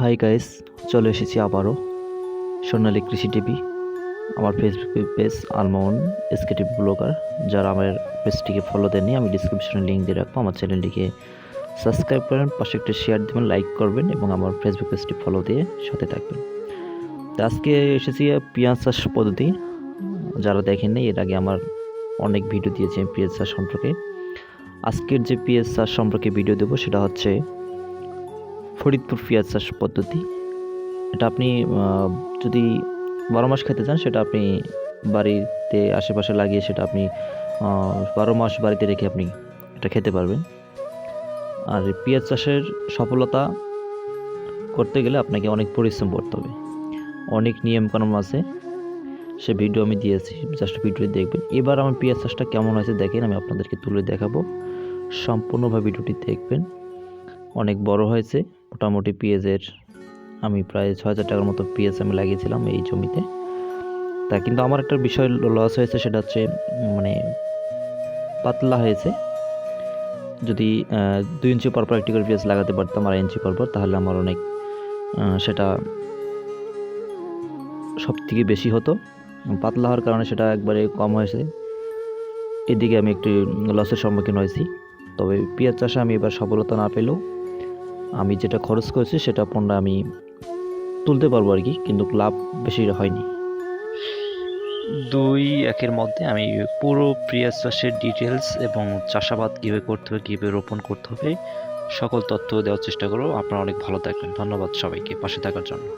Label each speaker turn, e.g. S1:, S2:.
S1: Hi guys চলে এসেছি আবারও। সোনালী কৃষি টিভি, আমার Facebook page Almohan SK TV blogger যারা আমার পেজটিকে ফলো দেননি, আমি ডিসক্রিপশনে লিঙ্ক দিয়ে রাখব। আমার চ্যানেলটিকে সাবস্ক্রাইব করেন, পাশে একটা শেয়ার দেবেন লাইক করবেন এবং আমার ফেসবুক পেজটি ফলো দিয়ে সাথে থাকবেন। তো আজকে এসেছি পেঁয়াজ চাষ পদ্ধতি। যারা দেখেননি, এর আগে আমার অনেক ভিডিও দিয়েছি আমি পেঁয়াজ চাষ সম্পর্কে। আজকের যে পেঁয়াজ চাষ সম্পর্কে ভিডিও দেবো, সেটা হচ্ছে ফরিদপুর পেঁয়াজ চাষ পদ্ধতি। এটা আপনি যদি বারো মাস খেতে চান, সেটা আপনি বাড়িতে আশেপাশে লাগিয়ে সেটা আপনি বারো মাস বাড়িতে রেখে আপনি এটা খেতে পারবেন। আর পেঁয়াজ চাষের সফলতা করতে গেলে আপনাকে অনেক পরিশ্রম করতে হবে। অনেক নিয়মকানুন আছে। সে ভিডিও আমি দিয়েছি জাস্ট ভিডিও দেখবেন। এবার আমার পেঁয়াজ চাষটা কেমন হয়েছে দেখেন, আমি আপনাদেরকে তুলে দেখাবো। সম্পূর্ণভাবে ভিডিওটি দেখবেন। অনেক বড় হয়েছে। মোটামুটি পেঁয়াজের, আমি প্রায় ছয় হাজার টাকার মতো পেঁয়াজ আমি লাগিয়েছিলাম এই জমিতে। তা কিন্তু আমার একটা বিষয় লস হয়েছে, সেটা হচ্ছে মানে পাতলা হয়েছে। যদি দুই ইঞ্চি পর পর একটি করে পেঁয়াজ লাগাতে পারতাম আর ইঞ্চি পর পর তাহলে আমার অনেক সেটা সব থেকে বেশি হতো। পাতলা হওয়ার কারণে সেটা একবারে কম হয়েছে। এদিকে আমি একটু লসের সম্মুখীন হয়েছি। তবে পেঁয়াজ চাষে আমি এবার সফলতা না পেলেও আমি যেটা খরচ করেছি সেটা পণ্য আমি তুলতে পারব আর কি, কিন্তু লাভ বেশি হয়নি।
S2: দুই একের মধ্যে আমি পুরো পেঁয়াজ চাষের ডিটেলস এবং চাষাবাদ কীভাবে করতে হবে, কীভাবে রোপণ করতে হবে, সকল তথ্য দেওয়ার চেষ্টা করব। আপনারা অনেক ভালো থাকবেন। ধন্যবাদ সবাইকে পাশে থাকার জন্য।